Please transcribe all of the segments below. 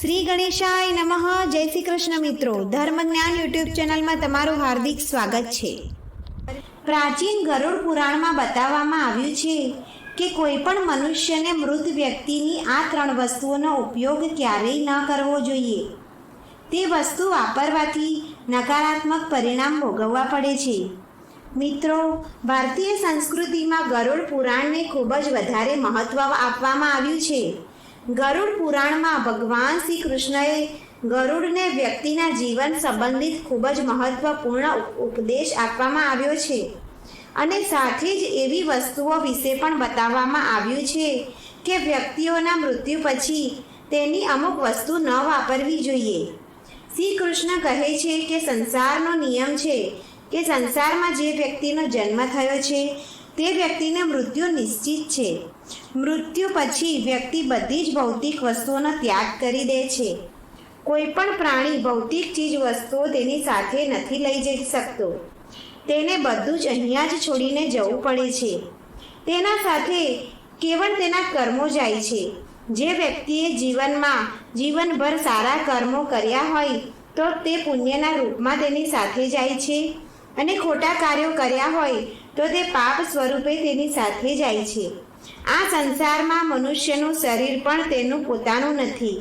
શ્રી ગણેશાય નમઃ. જય શ્રી કૃષ્ણ મિત્રો. ધર્મ જ્ઞાન યુટ્યુબ ચેનલમાં તમારું હાર્દિક સ્વાગત છે. પ્રાચીન ગરુડ પુરાણમાં બતાવવામાં આવ્યું છે કે કોઈ પણ મનુષ્યને મૃત વ્યક્તિની આ ત્રણ વસ્તુઓનો ઉપયોગ ક્યારેય ન કરવો જોઈએ. તે વસ્તુ વાપરવાથી નકારાત્મક પરિણામ ભોગવવા પડે છે. મિત્રો, ભારતીય સંસ્કૃતિમાં ગરુડ પુરાણને ખૂબ જ વધારે મહત્ત્વ આપવામાં આવ્યું છે. ગરુડ પુરાણમાં ભગવાન શ્રી કૃષ્ણએ ગરુડને વ્યક્તિના જીવન સંબંધિત ખૂબ જ મહત્વપૂર્ણ ઉપદેશ આપવામાં આવ્યો છે. અને સાથે જ એવી વસ્તુઓ વિશે પણ બતાવવામાં આવ્યું છે કે વ્યક્તિઓના મૃત્યુ પછી તેની અમુક વસ્તુ ન વાપરવી જોઈએ. શ્રી કૃષ્ણ કહે છે કે સંસારનો નિયમ છે કે સંસારમાં જે વ્યક્તિનો જન્મ થયો છે, તે વ્યક્તિને મૃત્યુ નિશ્ચિત છે. મૃત્યુ પછી વ્યક્તિ બધી જ ભૌતિક વસ્તુઓનો ત્યાગ કરી દે છે. કોઈ પણ પ્રાણી ભૌતિક ચીજ વસ્તુઓ તેની સાથે નથી લઈ જઈ શકતો. તેને બધું જ અહીંયા જ છોડીને જવું પડે છે. તેના સાથે કેવળ તેના કર્મો જાય છે. જે વ્યક્તિએ જીવનમાં જીવનભર સારા કર્મો કર્યા હોય તો તે પુણ્યના રૂપમાં તેની સાથે જાય છે અને ખોટા કાર્યો કર્યા હોય તો તે પાપ સ્વરૂપે તેની સાથે જાય છે. આ સંસારમાં મનુષ્યનું શરીર પણ તેનું પોતાનું નથી.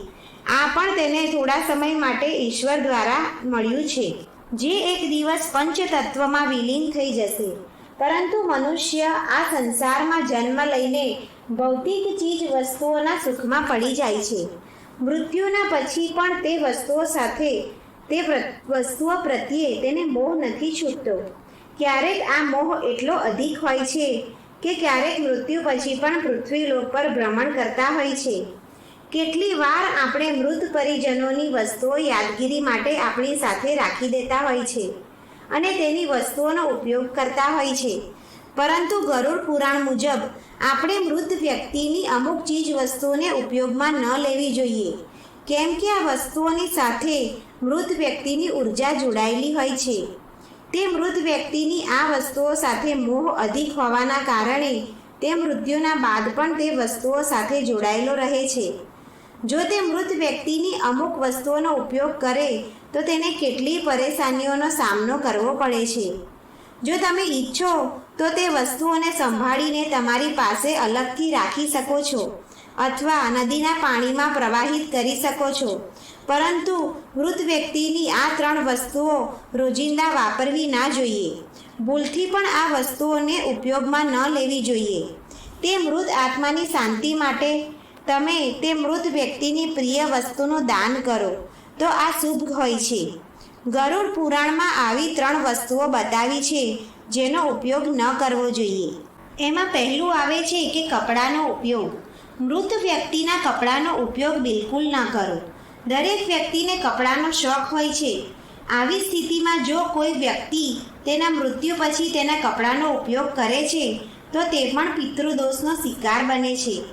આ પણ તેને થોડા સમય માટે ઈશ્વર દ્વારા મળ્યું છે, જે એક દિવસ પંચતત્વમાં વિલીન થઈ જશે. પરંતુ મનુષ્ય આ સંસારમાં જન્મ લઈને ભૌતિક ચીજ વસ્તુઓના સુખમાં પડી જાય છે. મૃત્યુના પછી પણ તે વસ્તુઓ સાથે, તે વસ્તુઓ પ્રત્યે તેને મોહ નથી છૂટતો. ક્યારેક આ મોહ એટલો અધિક હોય છે કે ક્યારેક મૃત્યુ પછી પણ પૃથ્વી લોક પર ભ્રમણ કરતા હોય છે. કેટલી વાર આપણે મૃત પરિજનોની વસ્તુઓ યાદગીરી માટે આપણી સાથે રાખી દેતા હોય છે અને તેની વસ્તુઓનો ઉપયોગ કરતા હોય છે. પરંતુ ગરુડ પુરાણ મુજબ, આપણે મૃત વ્યક્તિની અમુક ચીજ વસ્તુઓને ઉપયોગમાં ન લેવી જોઈએ. કેમ કે આ વસ્તુઓની સાથે મૃત વ્યક્તિની ઊર્જા જોડાયેલી હોય છે. તે મૃત વ્યક્તિની આ વસ્તુઓ સાથે મોહ અધિક હોવાના કારણે તે મૃત્યુના બાદ પણ તે વસ્તુઓ સાથે જોડાયેલો રહે છે. જો તે મૃત વ્યક્તિની અમુક વસ્તુઓનો ઉપયોગ કરે, તો તેને કેટલી પરેશાનીઓનો સામનો કરવો પડે છે. જો તમે ઈચ્છો, તો તે વસ્તુઓને સંભાળીને તમારી પાસે અલગથી રાખી શકો છો, અથવા નદીના પાણીમાં પ્રવાહિત કરી શકો છો. પરંતુ વૃદ્ધ વ્યક્તિની આ ત્રણ વસ્તુઓ રોજિંદા વાપરવી ના જોઈએ. ભૂલથી પણ આ વસ્તુઓને ઉપયોગમાં ન લેવી જોઈએ. તે મૃત આત્માની શાંતિ માટે તમે તે મૃત વ્યક્તિની પ્રિય વસ્તુનું દાન કરો. તો આ શુભ હોય છે. ગરુડ પુરાણમાં આવી ત્રણ વસ્તુઓ બતાવી છે જેનો ઉપયોગ ન કરવો જોઈએ. એમાં પહેલું આવે છે કે કપડાનો ઉપયોગ. મૃત વ્યક્તિના કપડાનો ઉપયોગ બિલકુલ ન કરો. દરેક વ્યક્તિને કપડાનો શોખ હોય છે. આવી સ્થિતિમાં જો કોઈ વ્યક્તિ તેના મૃત્યુ પછી તેના કપડાનો ઉપયોગ કરે છે, તો તે પણ પિતૃદોષનો શિકાર બને છે.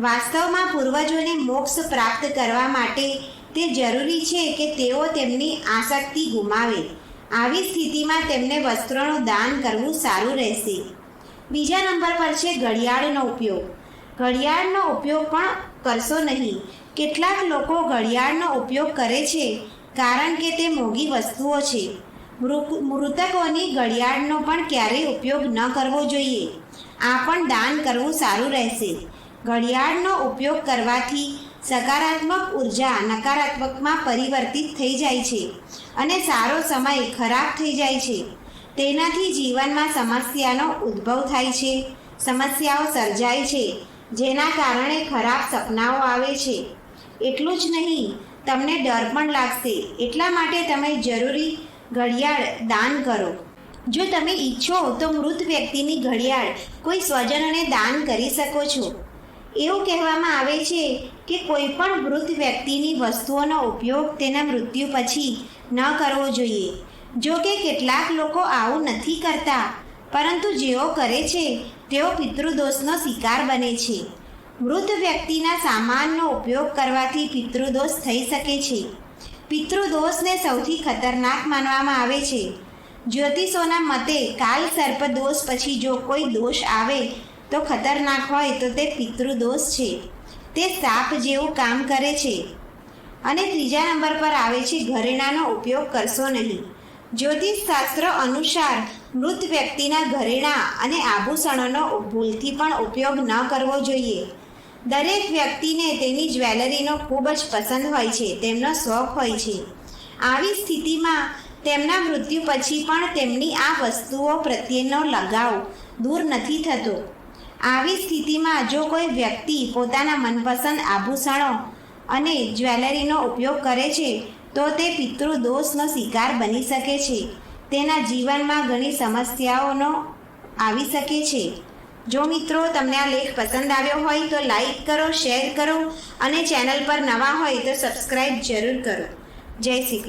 વાસ્તવમાં પૂર્વજોને મોક્ષ પ્રાપ્ત કરવા માટે તે જરૂરી છે કે તેઓ તેમની આસક્તિ ગુમાવે. આવી સ્થિતિમાં તેમને વસ્ત્રોનું દાન કરવું સારું રહેશે. બીજા નંબર પર છે ઘડિયાળનો ઉપયોગ. ઘડિયાળનો ઉપયોગ પણ કરશો નહીં. કેટલાક લોકો ઘડિયાળનો ઉપયોગ કરે છે, કારણ કે તે મોંઘી વસ્તુઓ છે. મૃતકોની ઘડિયાળનો પણ ક્યારેય ઉપયોગ ન કરવો જોઈએ. આ પણ દાન કરવું સારું રહેશે. ઘડિયાળનો ઉપયોગ કરવાથી સકારાત્મક ઊર્જા નકારાત્મકમાં પરિવર્તિત થઈ જાય છે અને સારો સમય ખરાબ થઈ જાય છે. તેનાથી જીવનમાં સમસ્યાનો ઉદ્ભવ થાય છે. સમસ્યાઓ સર્જાય છે, જેના કારણે ખરાબ સપનાઓ આવે છે. એટલું જ નહીં, તમને ડર પણ લાગશે. એટલા માટે તમે જરૂરી ઘડિયાળ દાન કરો. જો તમે ઈચ્છો તો મૃત વ્યક્તિની ઘડિયાળ કોઈ સ્વજનોને દાન કરી શકો છો. એવું કહેવામાં આવે છે કે કોઈ પણ મૃત વ્યક્તિની વસ્તુઓનો ઉપયોગ તેના મૃત્યુ પછી ન કરવો જોઈએ. જો કે કેટલાક લોકો આવું નથી કરતા, પરંતુ જેઓ કરે છે, તેઓ પિતૃદોષનો શિકાર બને છે. મૃત વ્યક્તિના સામાનનો ઉપયોગ કરવાથી પિતૃદોષ થઈ શકે છે. પિતૃદોષને સૌથી ખતરનાક માનવામાં આવે છે. જ્યોતિષોના મતે, કાલ સર્પ દોષ પછી જો કોઈ દોષ આવે તો ખતરનાક હોય તો તે પિતૃદોષ છે. તે સાપ જેવું કામ કરે છે. અને ત્રીજા નંબર પર આવે છે, ઘરેણાંનો ઉપયોગ કરશો નહીં. જ્યોતિષ શાસ્ત્ર અનુસાર, મૃત વ્યક્તિના ઘરેણાં અને આભૂષણોનો ભૂલથી પણ ઉપયોગ ન કરવો જોઈએ. દરેક વ્યક્તિને તેની જ્વેલરીનો ખૂબ જ પસંદ હોય છે, તેમનો શોખ હોય છે. આવી સ્થિતિમાં તેમના મૃત્યુ પછી પણ તેમની આ વસ્તુઓ પ્રત્યેનો લગાવ દૂર નથી થતો. આવી સ્થિતિમાં જો કોઈ વ્યક્તિ પોતાના મનપસંદ આભૂષણો અને જ્વેલરીનો ઉપયોગ કરે છે, તો તે પિતૃદોષનો શિકાર બની શકે છે. તેના જીવનમાં ઘણી સમસ્યાઓનો આવી શકે છે. જો મિત્રો તમને આ લેખ પસંદ આવ્યો હોય તો લાઈક કરો, શેર કરો અને ચેનલ પર નવા હોય તો સબસ્ક્રાઈબ જરૂર કરો. જય શ્રી કૃષ્ણ.